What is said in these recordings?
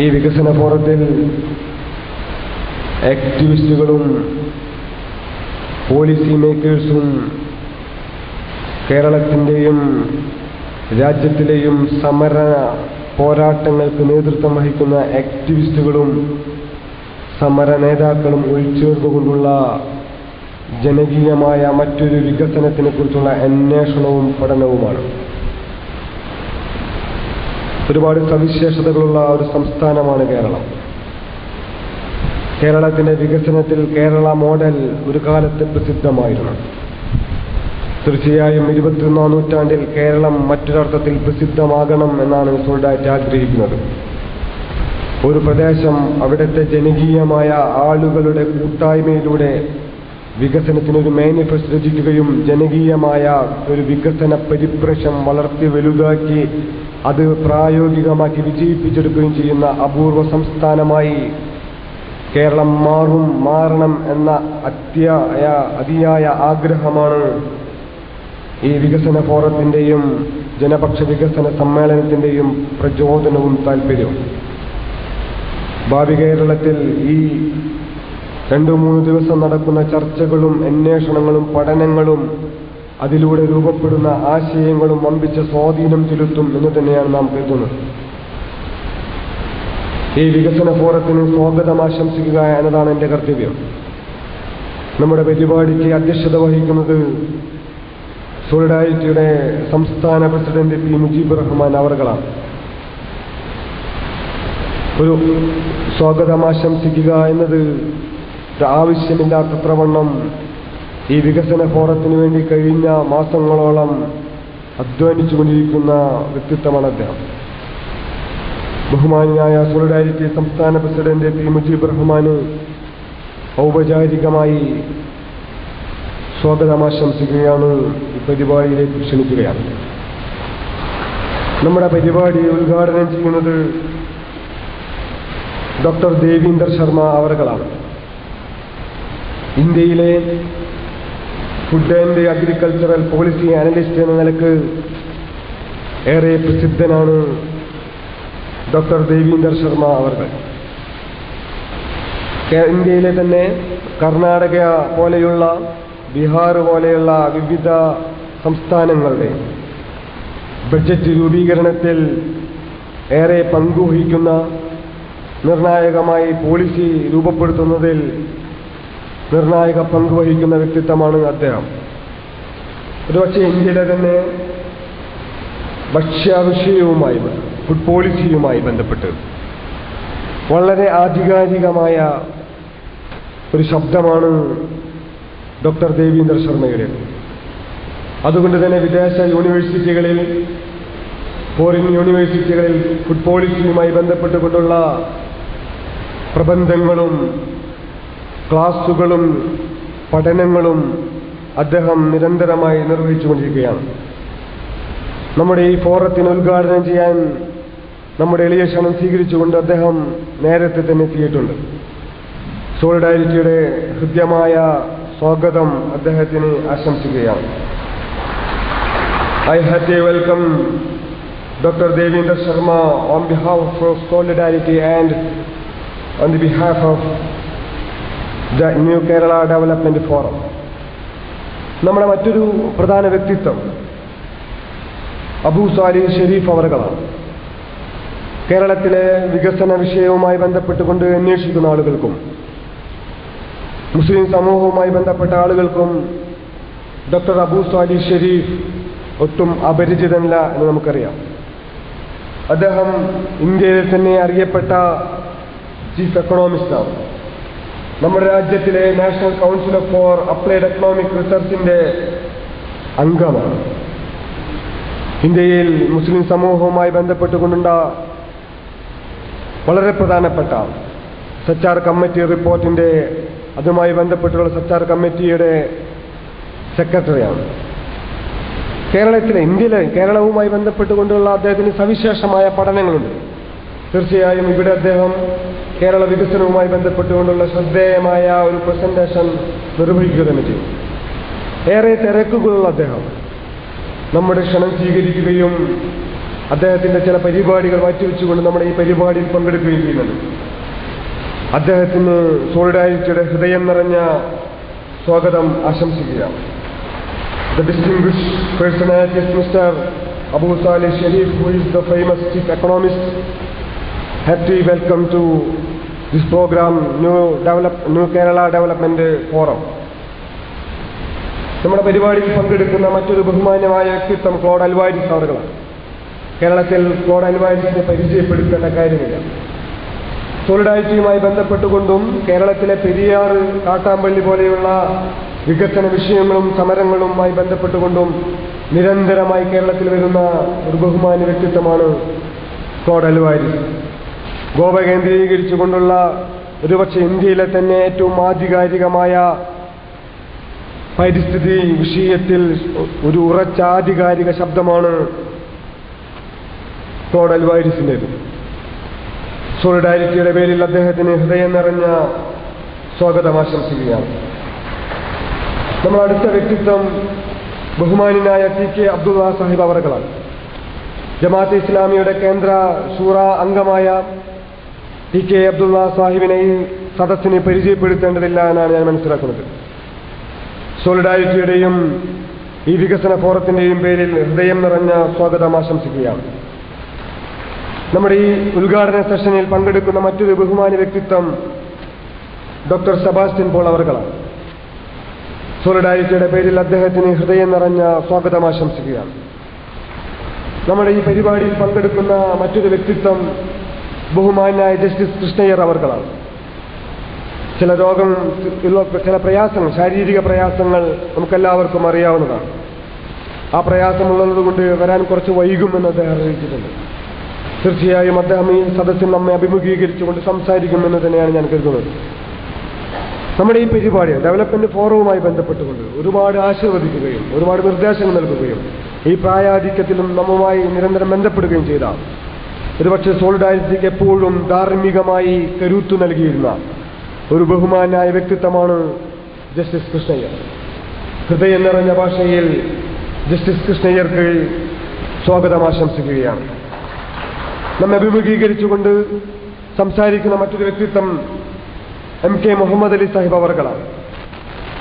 ഈ വികസന ഫോറത്തിൽ ആക്ടിവിസ്റ്റുകളും പോളിസി മേക്കേഴ്സും കേരളത്തിന്റെയും രാജ്യത്തിലെയും സമര പോരാട്ടങ്ങൾക്ക് നേതൃത്വം വഹിക്കുന്ന ആക്ടിവിസ്റ്റുകളും സമര നേതാക്കളും ഉൾച്ചേർന്നുകൊണ്ടുള്ള ജനകീയമായ മറ്റൊരു വികസനത്തിനെക്കുറിച്ചുള്ള അന്വേഷണവും പഠനവുമാണ്. ഒരുപാട് സവിശേഷതകളുള്ള ഒരു സംസ്ഥാനമാണ് കേരളം. കേരളത്തിന്റെ വികസനത്തിൽ കേരള മോഡൽ ഒരു കാലത്ത് പ്രസിദ്ധമായിരുന്നു. തീർച്ചയായും ഇരുപത്തിയൊന്നാം നൂറ്റാണ്ടിൽ കേരളം മറ്റൊരർത്ഥത്തിൽ പ്രസിദ്ധമാകണം എന്നാണ് സോൾഡാറ്റ് ആഗ്രഹിക്കുന്നത്. ഒരു പ്രദേശം അവിടുത്തെ ജനകീയമായ ആളുകളുടെ കൂട്ടായ്മയിലൂടെ വികസനത്തിനൊരു മാനിഫെസ്റ്റ് രചിക്കുകയും ജനകീയമായ ഒരു വികസന പരിപ്രശം വളർത്തി വലുതാക്കി അത് പ്രായോഗികമാക്കി വിജയിപ്പിച്ചെടുക്കുകയും ചെയ്യുന്ന അപൂർവ സംസ്ഥാനമായി കേരളം മാറും മാറണം എന്ന അത്യായ അതിയായ ആഗ്രഹമാണ് ഈ വികസന ഫോറത്തിന്റെയും ജനപക്ഷ വികസന സമ്മേളനത്തിന്റെയും പ്രചോദനവും താല്പര്യവും ഭാവി കേരളത്തിൽ ഈ രണ്ടു മൂന്ന് ദിവസം നടക്കുന്ന ചർച്ചകളും അന്വേഷണങ്ങളും പഠനങ്ങളും അതിലൂടെ രൂപപ്പെടുന്ന ആശയങ്ങളും വമ്പിച്ച സ്വാധീനം ചെലുത്തും എന്ന് തന്നെയാണ് നാം കരുതുന്നത്. ഈ വികസന ഫോറത്തിന് സ്വാഗതം ആശംസിക്കുക എന്നതാണ് എന്റെ കർത്തവ്യം. നമ്മുടെ പരിപാടിക്ക് അധ്യക്ഷത വഹിക്കുന്നത് സോളിഡാരിറ്റിയുടെ സംസ്ഥാന പ്രസിഡന്റ് പി. മുജീബ് റഹ്മാൻ അവർകളാണ്. ഒരു സ്വാഗതം ആശംസിക്കുക എന്നത് ആവശ്യമില്ലാത്തത്രവണ്ണം ആവശ്യമില്ലാത്തത്ര വണ്ണം ഈ വികസന ഫോറത്തിന് വേണ്ടി കഴിഞ്ഞ മാസങ്ങളോളം അധ്വാനിച്ചുകൊണ്ടിരിക്കുന്ന വ്യക്തിത്വമാണ് അദ്ദേഹം. ബഹുമാനിയായ സോളിഡാരിറ്റി സംസ്ഥാന പ്രസിഡന്റ് പി മുജീബ് റഹ്മാന് ഔപചാരികമായി സ്വാഗതം ആശംസിക്കുകയാണ് ഈ പരിപാടിയിലേക്ക് ക്ഷണിക്കുകയാണ്. നമ്മുടെ പരിപാടി ഉദ്ഘാടനം ചെയ്യുന്നത് ഡോക്ടർ ദേവീന്ദർ ശർമ്മ അവറുകളാണ്. ഇന്ത്യയിലെ food and agricultural policy analyst എന്ന നിലയ്ക്ക് ഏറെ പ്രസിദ്ധനാണ് ഡോക്ടർ ദേവീന്ദർ ശർമ്മ അവർ ഇന്ത്യയിലെ തന്നെ കർണാടക പോലെയുള്ള ബീഹാർ പോലെയുള്ള വിവിധ സംസ്ഥാനങ്ങളുടെ ബഡ്ജറ്റ് രൂപീകരണത്തിൽ ഏറെ പങ്കുവഹിക്കുന്ന നിർണായകമായി പോളിസി രൂപപ്പെടുത്തുന്നതിൽ നിർണായക പങ്ക് വഹിക്കുന്ന വ്യക്തിത്വമാണ് അദ്ദേഹം. ഒരുപക്ഷെ ഇന്ത്യയിലെ തന്നെ ഭക്ഷ്യവിഷയവുമായി ഫുഡ് പോളിസിയുമായി ബന്ധപ്പെട്ട് വളരെ ആധികാരികമായ ഒരു ശബ്ദമാണ് ഡോക്ടർ ദേവീന്ദർ ശർമ്മയുടെ. അതുകൊണ്ട് തന്നെ വിദേശ യൂണിവേഴ്സിറ്റികളിൽ ഫോറിൻ യൂണിവേഴ്സിറ്റികളിൽ ഫുഡ് പോളിസിയുമായി ബന്ധപ്പെട്ടുകൊണ്ടുള്ള പ്രബന്ധങ്ങളും ക്ലാസുകളും പഠനങ്ങളും അദ്ദേഹം നിരന്തരമായി നിർവഹിച്ചുകൊണ്ടിരിക്കുകയാണ്. നമ്മുടെ ഈ ഫോറത്തിന് ഉദ്ഘാടനം ചെയ്യാൻ നമ്മുടെ എളിയ ക്ഷണം സ്വീകരിച്ചുകൊണ്ട് അദ്ദേഹം നേരത്തെ തന്നെ എത്തിയിട്ടുണ്ട്. സോളിഡാരിറ്റിയുടെ ഹൃദ്യമായ സ്വാഗതം അദ്ദേഹത്തിന് ആശംസിക്കുകയാണ്. I had a welcome doctor Devinder Sharma on behalf of Solidarity and on the behalf of the New Kerala Development Forum. നമ്മുടെ മറ്റൊരു പ്രധാന വ്യക്തിത്വം അബൂ സാലി ഷെരീഫ് അവറുകളാണ്. കേരളത്തിലെ വികസന വിഷയവുമായി ബന്ധപ്പെട്ടുകൊണ്ട് അന്വേഷിക്കുന്ന ആളുകൾക്കും മുസ്ലിം സമൂഹവുമായി ബന്ധപ്പെട്ട ആളുകൾക്കും ഡോക്ടർ അബൂ സാലി ഷെരീഫ് ഒട്ടും അപരിചിതനല്ല എന്ന് നമുക്കറിയാം. അദ്ദേഹം ഇന്ത്യയിൽ തന്നെ അറിയപ്പെട്ട ചീഫ് എക്കണോമിസ്റ്റാണ്. നമ്മുടെ രാജ്യത്തിലെ National Council for Applied Economic റിസർച്ചിന്റെ അംഗമാണ്. ഇന്ത്യയിൽ മുസ്ലിം സമൂഹവുമായി ബന്ധപ്പെട്ടുകൊണ്ടുണ്ട വളരെ പ്രധാനപ്പെട്ട സച്ചാർ കമ്മിറ്റി റിപ്പോർട്ടിന്റെ അതുമായി ബന്ധപ്പെട്ടുള്ള സച്ചാർ കമ്മിറ്റിയുടെ സെക്രട്ടറിയാണ്. കേരളത്തിലെ ഇന്ത്യയിലെ കേരളവുമായി ബന്ധപ്പെട്ടുകൊണ്ടുള്ള അദ്ദേഹത്തിന് സവിശേഷമായ പഠനങ്ങളുണ്ട്. തീർച്ചയായും ഇവിടെ അദ്ദേഹം കേരള വികസനവുമായി ബന്ധപ്പെട്ടുകൊണ്ടുള്ള ശ്രദ്ധേയമായ ഒരു പ്രസന്റേഷൻ നിർവഹിക്കുക തന്നെ ചെയ്യും ഏറെ തിരക്കുകളുള്ള അദ്ദേഹം. നമ്മുടെ ക്ഷണം സ്വീകരിക്കുകയും അദ്ദേഹത്തിന്റെ ചില പരിപാടികൾ മാറ്റിവെച്ചുകൊണ്ട് നമ്മുടെ ഈ പരിപാടിയിൽ പങ്കെടുക്കുകയും ചെയ്യുന്നുണ്ട്. അദ്ദേഹത്തിന് സോളിഡാരിറ്റിയുടെ ഹൃദയം നിറഞ്ഞ സ്വാഗതം ആശംസിക്കുകയാണ്. The distinguished personality mister Abu Saleh Sharif, who is the famous hearty welcome to this programme new Develop, New Kerala Development Forum നമ്മുടെ പരിപാടിയിൽ പങ്കെടുക്കുന്ന മറ്റൊരു ബഹുമാന്യമായ വ്യക്തിത്വം ക്ലോഡ് അൽവാരിസ് അവറുകളാണ് കേരളത്തിൽ ക്ലോഡ് അൽവാരിസിനെ പരിചയപ്പെടുത്തേണ്ട കാര്യമില്ല. സോളിഡാരിറ്റിയുമായി ബന്ധപ്പെട്ടുകൊണ്ടും കേരളത്തിലെ പെരിയാർ കാട്ടാമ്പള്ളി പോലെയുള്ള വികസന വിഷയങ്ങളും സമരങ്ങളുമായി ബന്ധപ്പെട്ടുകൊണ്ടും നിരന്തരമായി കേരളത്തിൽ വരുന്ന ഒരു ബഹുമാന്യ വ്യക്തിത്വമാണ് ക്ലോഡ് അൽവാരിസ് ഗോവ കേന്ദ്രീകരിച്ചുകൊണ്ടുള്ള ഒരുപക്ഷെ ഇന്ത്യയിലെ തന്നെ ഏറ്റവും ആധികാരികമായ പരിസ്ഥിതി വിഷയത്തിൽ ഒരു ഉറച്ച ആധികാരിക ശബ്ദമാണ് ക്ലോഡ് അൽവാരിസിന്റെത് സോളിഡാരിറ്റിയുടെ പേരിൽ അദ്ദേഹത്തിന് ഹൃദയം നിറഞ്ഞ സ്വാഗതം ആശംസിക്കുകയാണ്. നമ്മൾ അടുത്ത വ്യക്തിത്വം ബഹുമാനായ ടി കെ അബ്ദുള്ള സാഹിബ് അവർകളാണ് ജമാഅത്ത് ഇസ്ലാമിയുടെ കേന്ദ്ര ഷൂറ അംഗമായ ടി കെ അബ്ദുള്ള സാഹിബിനെ സദസ്സിനെ പരിചയപ്പെടുത്തേണ്ടതില്ല എന്നാണ് ഞാൻ മനസ്സിലാക്കുന്നത്. സോളിഡാരിറ്റിയുടെയും ഈ വികസന ഫോറത്തിന്റെയും പേരിൽ ഹൃദയം നിറഞ്ഞ സ്വാഗതം ആശംസിക്കുകയാണ്. നമ്മുടെ ഈ ഉദ്ഘാടന സെഷനിൽ പങ്കെടുക്കുന്ന മറ്റൊരു ബഹുമാന വ്യക്തിത്വം ഡോക്ടർ സെബാസ്റ്റ്യൻ പോൾ അവർകളാണ്. സോളിഡാരിറ്റിയുടെ പേരിൽ അദ്ദേഹത്തിന് ഹൃദയം നിറഞ്ഞ സ്വാഗതം ആശംസിക്കുകയാണ്. നമ്മുടെ ഈ പരിപാടിയിൽ പങ്കെടുക്കുന്ന മറ്റൊരു വ്യക്തിത്വം ബഹുമാനായ ജസ്റ്റിസ് കൃഷ്ണയ്യർ അവർകളാണ്. ചില രോഗം ചില പ്രയാസങ്ങൾ ശാരീരിക പ്രയാസങ്ങൾ നമുക്കെല്ലാവർക്കും അറിയാവുന്നതാണ്. ആ പ്രയാസമുള്ളത് കൊണ്ട് വരാൻ കുറച്ച് വൈകുമെന്ന് അദ്ദേഹം അറിയിച്ചിട്ടുണ്ട്. തീർച്ചയായും അദ്ദേഹം ഈ സദസ്സിൽ നമ്മെ അഭിമുഖീകരിച്ചുകൊണ്ട് സംസാരിക്കുമെന്ന് തന്നെയാണ് ഞാൻ കരുതുന്നത്. നമ്മുടെ ഈ പരിപാടി ഡെവലപ്മെന്റ് ഫോറവുമായി ബന്ധപ്പെട്ടുകൊണ്ട് ഒരുപാട് ആശീർവദിക്കുകയും ഒരുപാട് നിർദ്ദേശങ്ങൾ നൽകുകയും ഈ പ്രായാധിക്യത്തിലും നമ്മുമായി നിരന്തരം ബന്ധപ്പെടുകയും ചെയ്ത ഒരുപക്ഷെ സോളിഡാരിറ്റിക്ക് എപ്പോഴും ധാർമ്മികമായി കരുത്തു നൽകിയിരുന്ന ഒരു ബഹുമാനായ വ്യക്തിത്വമാണ് ജസ്റ്റിസ് കൃഷ്ണയ്യർ. ഹൃദയം നിറഞ്ഞ ഭാഷയിൽ ജസ്റ്റിസ് കൃഷ്ണയ്യർക്ക് സ്വാഗതം ആശംസിക്കുകയാണ്. നമ്മെ അഭിമുഖീകരിച്ചുകൊണ്ട് സംസാരിക്കുന്ന മറ്റൊരു വ്യക്തിത്വം എം കെ മുഹമ്മദ് അലി സാഹിബ് അവർകളാണ്.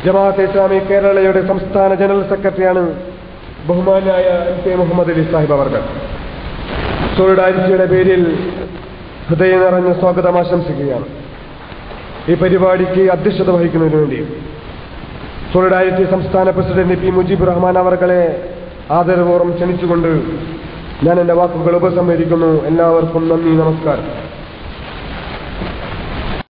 ജമാഅത്ത് ഇസ്ലാമി കേരളയുടെ സംസ്ഥാന ജനറൽ സെക്രട്ടറിയാണ് ബഹുമാനായ എം കെ മുഹമ്മദ് അലി സാഹിബ് അവർകൾ. സോളിഡാരിറ്റിയുടെ പേരിൽ ഹൃദയം നിറഞ്ഞ സ്വാഗതം ആശംസിക്കുകയാണ്. ഈ പരിപാടിക്ക് അധ്യക്ഷത വഹിക്കുന്നതിന് വേണ്ടി സോളിഡാരിറ്റി സംസ്ഥാന പ്രസിഡന്റ് പി മുജീബ് റഹ്മാൻ അവർകളെ ആദരപൂർവം ക്ഷണിച്ചുകൊണ്ട് ഞാൻ എന്റെ വാക്കുകൾ ഉപസംഹരിക്കുന്നു. എല്ലാവർക്കും നന്ദി നമസ്കാരം.